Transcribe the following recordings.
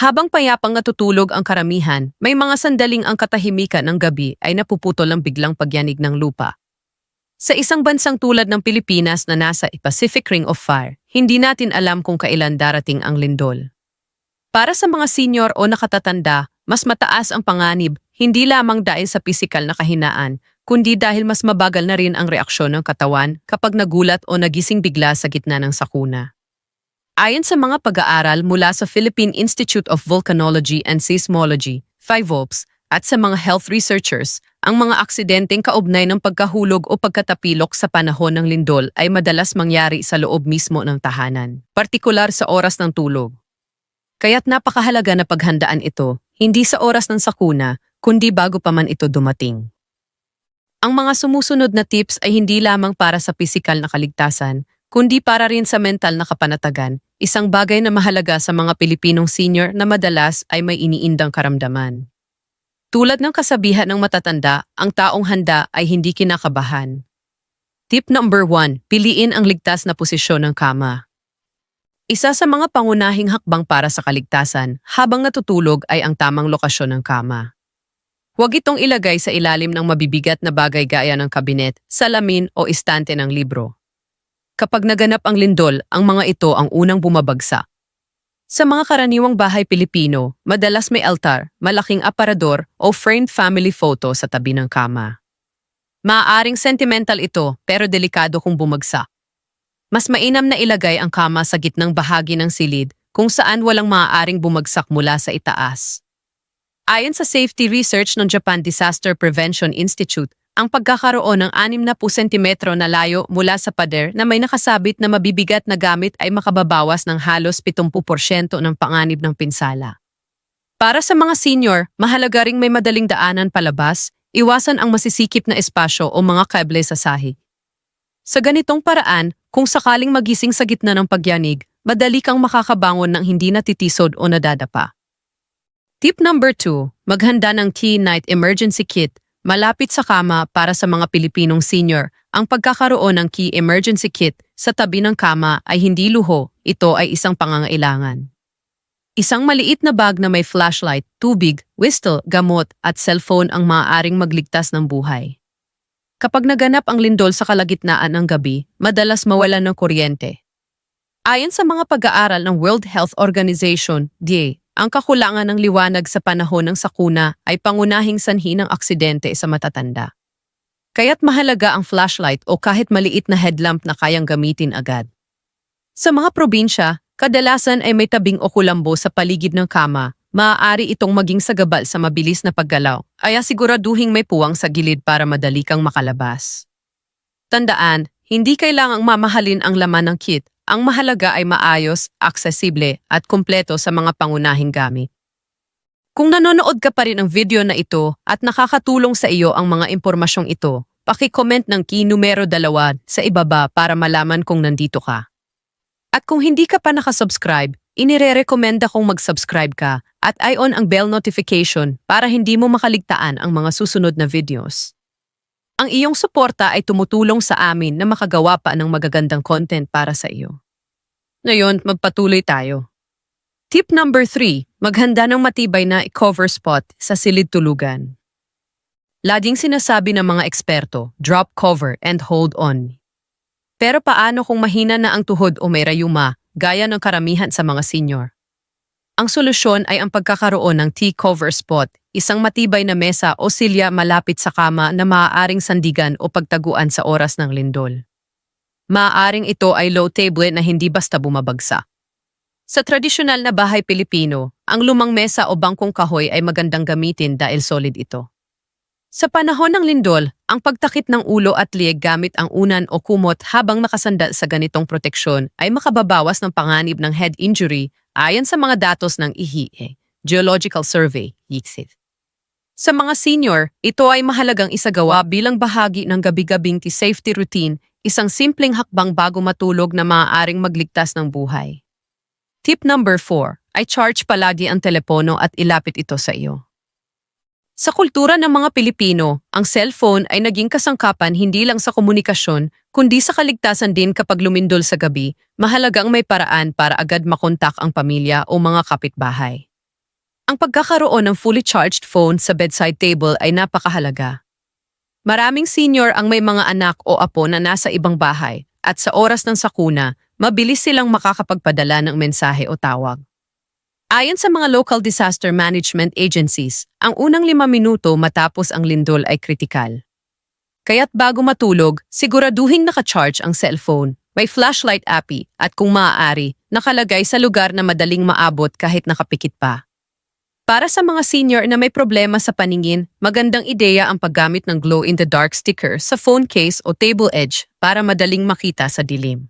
Habang payapang natutulog ang karamihan, may mga sandaling ang katahimikan ng gabi ay napuputol ng biglang pagyanig ng lupa. Sa isang bansang tulad ng Pilipinas na nasa Pacific Ring of Fire, hindi natin alam kung kailan darating ang lindol. Para sa mga senior o nakatatanda, mas mataas ang panganib hindi lamang dahil sa pisikal na kahinaan, kundi dahil mas mabagal na rin ang reaksyon ng katawan kapag nagulat o nagising bigla sa gitna ng sakuna. Ayon sa mga pag-aaral mula sa Philippine Institute of Volcanology and Seismology, FIVOLPS, at sa mga health researchers, ang mga aksidenteng kaugnay ng pagkahulog o pagkatapilok sa panahon ng lindol ay madalas mangyari sa loob mismo ng tahanan, partikular sa oras ng tulog. Kaya't napakahalaga na paghandaan ito, hindi sa oras ng sakuna, kundi bago pa man ito dumating. Ang mga sumusunod na tips ay hindi lamang para sa pisikal na kaligtasan, kundi para rin sa mental na kapanatagan, isang bagay na mahalaga sa mga Pilipinong senior na madalas ay may iniindang karamdaman. Tulad ng kasabihan ng matatanda, ang taong handa ay hindi kinakabahan. Tip number 1, piliin ang ligtas na posisyon ng kama. Isa sa mga pangunahing hakbang para sa kaligtasan habang natutulog ay ang tamang lokasyon ng kama. Huwag itong ilagay sa ilalim ng mabibigat na bagay gaya ng kabinet, salamin o istante ng libro. Kapag naganap ang lindol, ang mga ito ang unang bumabagsak. Sa mga karaniwang bahay Pilipino, madalas may altar, malaking aparador o framed family photo sa tabi ng kama. Maaaring sentimental ito pero delikado kung bumagsak. Mas mainam na ilagay ang kama sa gitnang bahagi ng silid kung saan walang maaaring bumagsak mula sa itaas. Ayon sa safety research ng Japan Disaster Prevention Institute, ang pagkakaroon ng 6 na po sentimetro na layo mula sa pader na may nakasabit na mabibigat na gamit ay makababawas ng halos 70% ng panganib ng pinsala. Para sa mga senior, mahalaga ring may madaling daanan palabas, iwasan ang masisikip na espasyo o mga kable sa sahig. Sa ganitong paraan, kung sakaling magising sa gitna ng pagyanig, madali kang makakabangon ng hindi natitisod o nadadapa. Tip number 2, maghanda ng Key Night Emergency Kit malapit sa kama para sa mga Pilipinong senior. Ang pagkakaroon ng Key Emergency Kit sa tabi ng kama ay hindi luho, ito ay isang pangangailangan. Isang maliit na bag na may flashlight, tubig, whistle, gamot at cellphone ang maaaring magligtas ng buhay. Kapag naganap ang lindol sa kalagitnaan ng gabi, madalas mawalan ng kuryente. Ayon sa mga pag-aaral ng World Health Organization, DA, ang kakulangan ng liwanag sa panahon ng sakuna ay pangunahing sanhi ng aksidente sa matatanda. Kaya't mahalaga ang flashlight o kahit maliit na headlamp na kayang gamitin agad. Sa mga probinsya, kadalasan ay may tabing o kulambo sa paligid ng kama maaari itong maging sagabal sa mabilis na paggalaw, kaya siguraduhing may puwang sa gilid para madali kang makalabas. Tandaan, hindi kailangang mamahalin ang laman ng kit. Ang mahalaga ay maayos, aksesible at kumpleto sa mga pangunahing gamit. Kung nanonood ka pa rin ng video na ito at nakakatulong sa iyo ang mga impormasyong ito, paki-comment ng key numero dalawa sa ibaba para malaman kung nandito ka. At kung hindi ka pa nakasubscribe, inire-recommenda kong mag-subscribe ka at i-on ang bell notification para hindi mo makaligtaan ang mga susunod na videos. Ang iyong suporta ay tumutulong sa amin na makagawa pa ng magagandang content para sa iyo. Ngayon, magpatuloy tayo. Tip number 3, maghanda ng matibay na cover spot sa silid tulugan. Laging sinasabi ng mga eksperto, drop cover and hold on. Pero paano kung mahina na ang tuhod o may rayuma, gaya ng karamihan sa mga senior? Ang solusyon ay ang pagkakaroon ng T-cover spot, isang matibay na mesa o silya malapit sa kama na maaaring sandigan o pagtaguan sa oras ng lindol. Maaaring ito ay low table na hindi basta bumabagsa. Sa tradisyonal na bahay Pilipino, ang lumang mesa o bangkong kahoy ay magandang gamitin dahil solid ito. Sa panahon ng lindol, ang pagtakit ng ulo at lieg gamit ang unan o kumot habang nakasanda sa ganitong proteksyon ay makababawas ng panganib ng head injury ayon sa mga datos ng IHIE, Geological Survey, YICSIT. Sa mga senior, ito ay mahalagang isagawa bilang bahagi ng gabi-gabing safety routine, isang simpleng hakbang bago matulog na maaaring magligtas ng buhay. Tip number 4 ay charge palagi ang telepono at ilapit ito sa iyo. Sa kultura ng mga Pilipino, ang cellphone ay naging kasangkapan hindi lang sa komunikasyon, kundi sa kaligtasan din kapag lumindol sa gabi, mahalagang may paraan para agad makontak ang pamilya o mga kapitbahay. Ang pagkakaroon ng fully charged phone sa bedside table ay napakahalaga. Maraming senior ang may mga anak o apo na nasa ibang bahay at sa oras ng sakuna, mabilis silang makakapagpadala ng mensahe o tawag. Ayon sa mga local disaster management agencies, ang unang lima minuto matapos ang lindol ay kritikal. Kaya't bago matulog, siguraduhin naka-charge ang cellphone, may flashlight API at kung maaari, nakalagay sa lugar na madaling maabot kahit nakapikit pa. Para sa mga senior na may problema sa paningin, magandang ideya ang paggamit ng glow-in-the-dark sticker sa phone case o table edge para madaling makita sa dilim.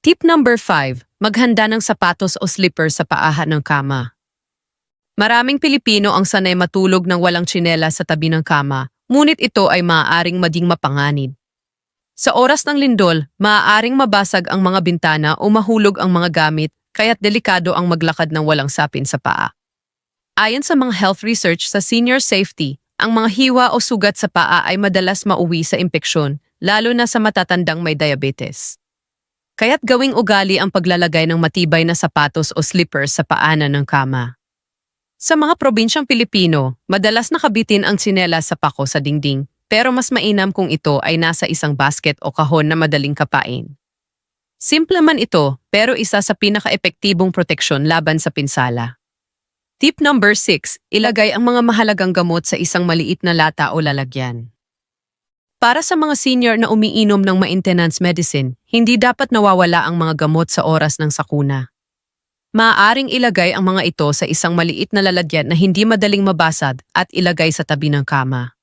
Tip number 5. Maghanda ng sapatos o slippers sa paahan ng kama. Maraming Pilipino ang sanay matulog ng walang tsinela sa tabi ng kama, ngunit ito ay maaaring mading mapanganib. Sa oras ng lindol, maaaring mabasag ang mga bintana o mahulog ang mga gamit, kaya't delikado ang maglakad ng walang sapin sa paa. Ayon sa mga health research sa senior safety, ang mga hiwa o sugat sa paa ay madalas mauwi sa impeksyon, lalo na sa matatandang may diabetes. Kaya't gawing ugali ang paglalagay ng matibay na sapatos o slippers sa paanan ng kama. Sa mga probinsyang Pilipino, madalas nakabitin ang tsinelas sa pako sa dingding, pero mas mainam kung ito ay nasa isang basket o kahon na madaling kapain. Simple man ito, pero isa sa pinaka-epektibong proteksyon laban sa pinsala. Tip number 6, ilagay ang mga mahalagang gamot sa isang maliit na lata o lalagyan. Para sa mga senior na umiinom ng maintenance medicine, hindi dapat nawawala ang mga gamot sa oras ng sakuna. Maaaring ilagay ang mga ito sa isang maliit na lalagyan na hindi madaling mabasad at ilagay sa tabi ng kama.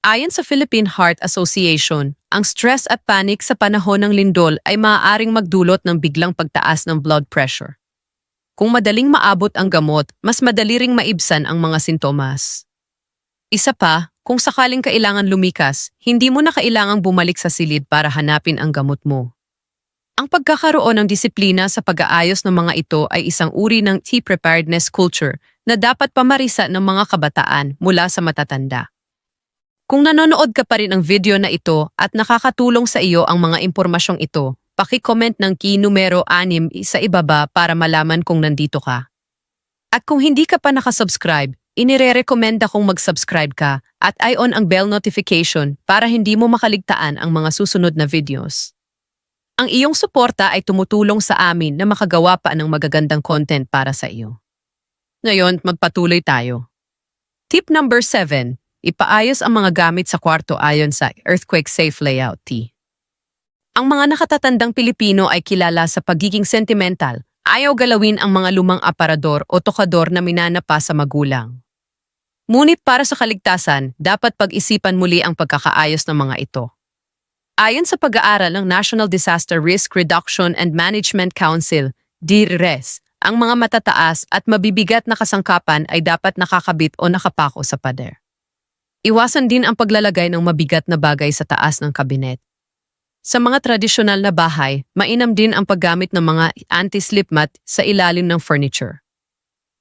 Ayon sa Philippine Heart Association, ang stress at panic sa panahon ng lindol ay maaaring magdulot ng biglang pagtaas ng blood pressure. Kung madaling maabot ang gamot, mas madali ring maibsan ang mga sintomas. Isa pa, kung sakaling kailangan lumikas, hindi mo na kailangang bumalik sa silid para hanapin ang gamot mo. Ang pagkakaroon ng disiplina sa pag-aayos ng mga ito ay isang uri ng tea preparedness culture na dapat pamarisa ng mga kabataan mula sa matatanda. Kung nanonood ka pa rin ng video na ito at nakakatulong sa iyo ang mga impormasyong ito, paki-comment ng key numero 6 sa ibaba para malaman kung nandito ka. At kung hindi ka pa nakasubscribe, inire-recommenda kong mag-subscribe ka at i-on ang bell notification para hindi mo makaligtaan ang mga susunod na videos. Ang iyong suporta ay tumutulong sa amin na makagawa pa ng magagandang content para sa iyo. Ngayon, magpatuloy tayo. Tip number 7. Ipaayos ang mga gamit sa kwarto ayon sa Earthquake Safe Layout T. Ang mga nakatatandang Pilipino ay kilala sa pagiging sentimental, ayaw galawin ang mga lumang aparador o tokador na minanapa sa magulang. Ngunit para sa kaligtasan, dapat pag-isipan muli ang pagkakaayos ng mga ito. Ayon sa pag-aaral ng National Disaster Risk Reduction and Management Council, DRRES, ang mga matataas at mabibigat na kasangkapan ay dapat nakakabit o nakapako sa pader. Iwasan din ang paglalagay ng mabigat na bagay sa taas ng kabinet. Sa mga tradisyonal na bahay, mainam din ang paggamit ng mga anti-slip mat sa ilalim ng furniture.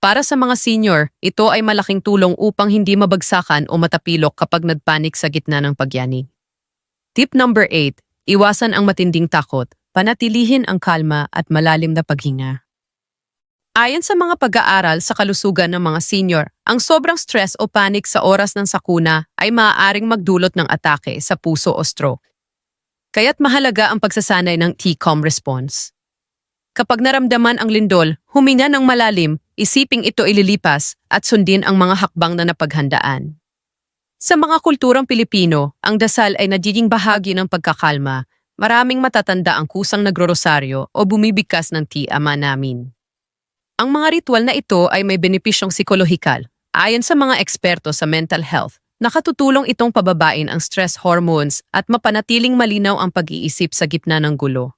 Para sa mga senior, ito ay malaking tulong upang hindi mabagsakan o matapilok kapag nagpanik sa gitna ng pagyanig. Tip number 8. Iwasan ang matinding takot. Panatilihin ang kalma at malalim na paghinga. Ayon sa mga pag-aaral sa kalusugan ng mga senior, ang sobrang stress o panic sa oras ng sakuna ay maaaring magdulot ng atake sa puso o stroke. Kaya't mahalaga ang pagsasanay ng T-COM response. Kapag naramdaman ang lindol, huminga ng malalim, isiping ito ililipas at sundin ang mga hakbang na napaghandaan. Sa mga kulturang Pilipino, ang dasal ay nagiging bahagi ng pagkakalma. Maraming matatanda ang kusang nagro-rosaryo o bumibigkas ng ti-ama namin. Ang mga ritual na ito ay may benepisyong psikolohikal. Ayon sa mga eksperto sa mental health, nakatutulong itong pababain ang stress hormones at mapanatiling malinaw ang pag-iisip sa gitna ng gulo.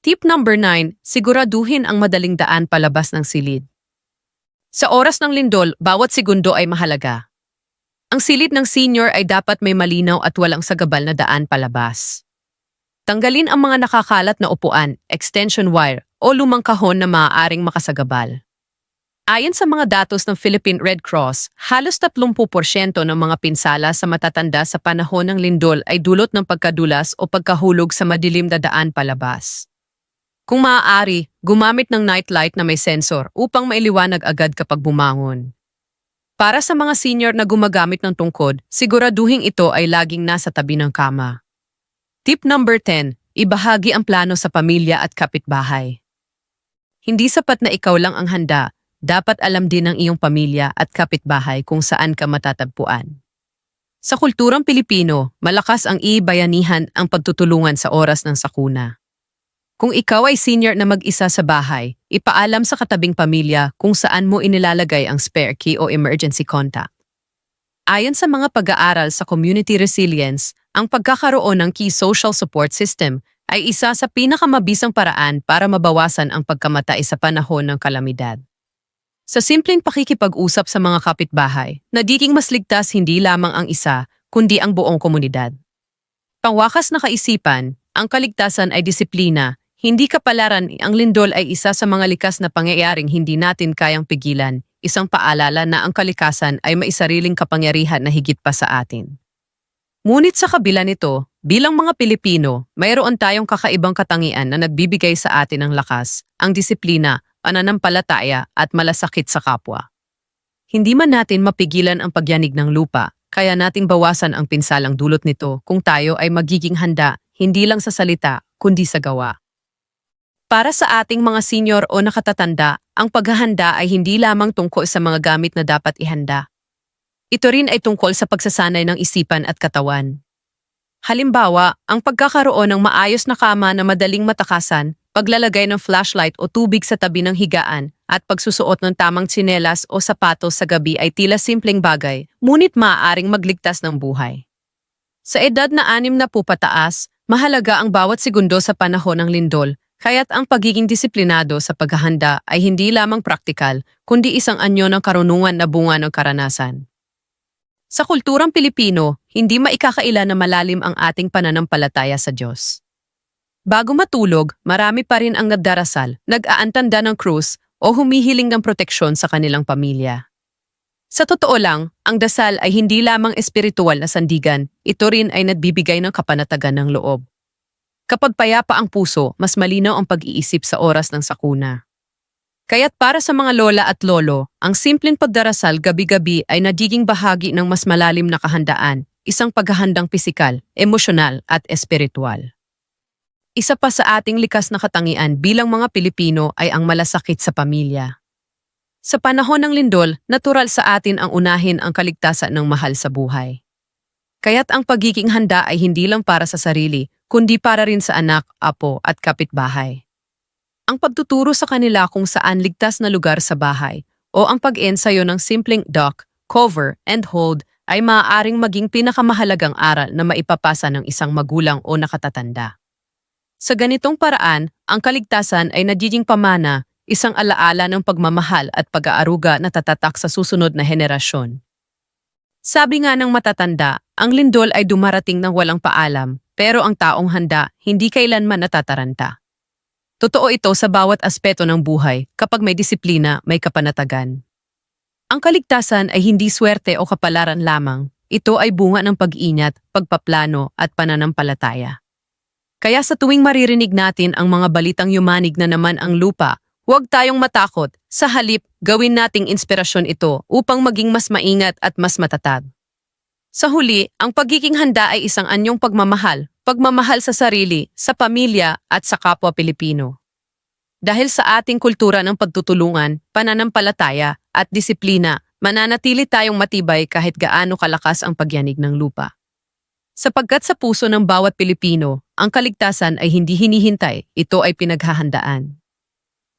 Tip number 9, siguraduhin ang madaling daan palabas ng silid. Sa oras ng lindol, bawat segundo ay mahalaga. Ang silid ng senior ay dapat may malinaw at walang sagabal na daan palabas. Tanggalin ang mga nakakalat na upuan, extension wire, o lumang kahon na maaaring makasagabal. Ayon sa mga datos ng Philippine Red Cross, halos 30% ng mga pinsala sa matatanda sa panahon ng lindol ay dulot ng pagkadulas o pagkahulog sa madilim na daan palabas. Kung maaari, gumamit ng nightlight na may sensor upang mailiwanag agad kapag bumangon. Para sa mga senior na gumagamit ng tungkod, siguraduhin ito ay laging nasa tabi ng kama. Tip number 10, ibahagi ang plano sa pamilya at kapitbahay. Hindi sapat na ikaw lang ang handa, dapat alam din ng iyong pamilya at kapitbahay kung saan ka matatagpuan. Sa kulturang Pilipino, malakas ang ibayanihan ang pagtutulungan sa oras ng sakuna. Kung ikaw ay senior na mag-isa sa bahay, ipaalam sa katabing pamilya kung saan mo inilalagay ang spare key o emergency contact. Ayon sa mga pag-aaral sa community resilience, ang pagkakaroon ng key social support system ay isa sa pinakamabisang paraan para mabawasan ang pagkamatay sa panahon ng kalamidad. Sa simpleng pakikipag-usap sa mga kapitbahay, nagiging mas ligtas hindi lamang ang isa, kundi ang buong komunidad. Pangwakas na kaisipan, ang kaligtasan ay disiplina, hindi kapalaran ang lindol ay isa sa mga likas na pangyayaring hindi natin kayang pigilan, isang paalala na ang kalikasan ay may sariling kapangyarihan na higit pa sa atin. Ngunit sa kabila nito, bilang mga Pilipino, mayroon tayong kakaibang katangian na nagbibigay sa atin ng lakas, ang disiplina, pananampalataya at malasakit sa kapwa. Hindi man natin mapigilan ang pagyanig ng lupa, kaya nating bawasan ang pinsalang dulot nito kung tayo ay magiging handa, hindi lang sa salita, kundi sa gawa. Para sa ating mga senior o nakatatanda, ang paghahanda ay hindi lamang tungkol sa mga gamit na dapat ihanda. Ito rin ay tungkol sa pagsasanay ng isipan at katawan. Halimbawa, ang pagkakaroon ng maayos na kama na madaling matakasan, paglalagay ng flashlight o tubig sa tabi ng higaan, at pagsusuot ng tamang tsinelas o sapatos sa gabi ay tila simpleng bagay, ngunit maaaring magligtas ng buhay. Sa edad na anim na po pataas, mahalaga ang bawat segundo sa panahon ng lindol, Kaya't ang pagiging disiplinado sa paghahanda ay hindi lamang praktikal, kundi isang anyo ng karunungan na bunga ng karanasan. Sa kulturang Pilipino, hindi maikakaila na malalim ang ating pananampalataya sa Diyos. Bago matulog, marami pa rin ang nagdarasal, nag-aantanda ng krus o humihiling ng proteksyon sa kanilang pamilya. Sa totoo lang, ang dasal ay hindi lamang espiritual na sandigan, ito rin ay nagbibigay ng kapanatagan ng loob. Kapag payapa ang puso, mas malinaw ang pag-iisip sa oras ng sakuna. Kaya't para sa mga lola at lolo, ang simpleng pagdarasal gabi-gabi ay nagiging bahagi ng mas malalim na kahandaan, isang paghahandang pisikal, emosyonal at espiritual. Isa pa sa ating likas na katangian bilang mga Pilipino ay ang malasakit sa pamilya. Sa panahon ng lindol, natural sa atin ang unahin ang kaligtasan ng mahal sa buhay. Kaya't ang pagiging handa ay hindi lang para sa sarili, kundi para rin sa anak, apo at kapitbahay. Ang pagtuturo sa kanila kung saan ligtas na lugar sa bahay o ang pag-ensayo ng simpleng dock, cover, and hold ay maaaring maging pinakamahalagang aral na maipapasa ng isang magulang o nakatatanda. Sa ganitong paraan, ang kaligtasan ay nagiging pamana, isang alaala ng pagmamahal at pag-aaruga na tatatak sa susunod na henerasyon. Sabi nga ng matatanda, ang lindol ay dumarating ng walang paalam, pero ang taong handa hindi kailanman natataranta. Totoo ito sa bawat aspeto ng buhay, kapag may disiplina, may kapanatagan. Ang kaligtasan ay hindi swerte o kapalaran lamang, ito ay bunga ng pag-ingat, pagpaplano at pananampalataya. Kaya sa tuwing maririnig natin ang mga balitang yumanig na naman ang lupa, huwag tayong matakot, sa halip gawin nating inspirasyon ito upang maging mas maingat at mas matatag. Sa huli, ang pagiging handa ay isang anyong pagmamahal, pagmamahal sa sarili, sa pamilya at sa kapwa Pilipino. Dahil sa ating kultura ng pagtutulungan, pananampalataya at disiplina, mananatili tayong matibay kahit gaano kalakas ang pagyanig ng lupa. Sapagkat sa puso ng bawat Pilipino, ang kaligtasan ay hindi hinihintay, ito ay pinaghahandaan.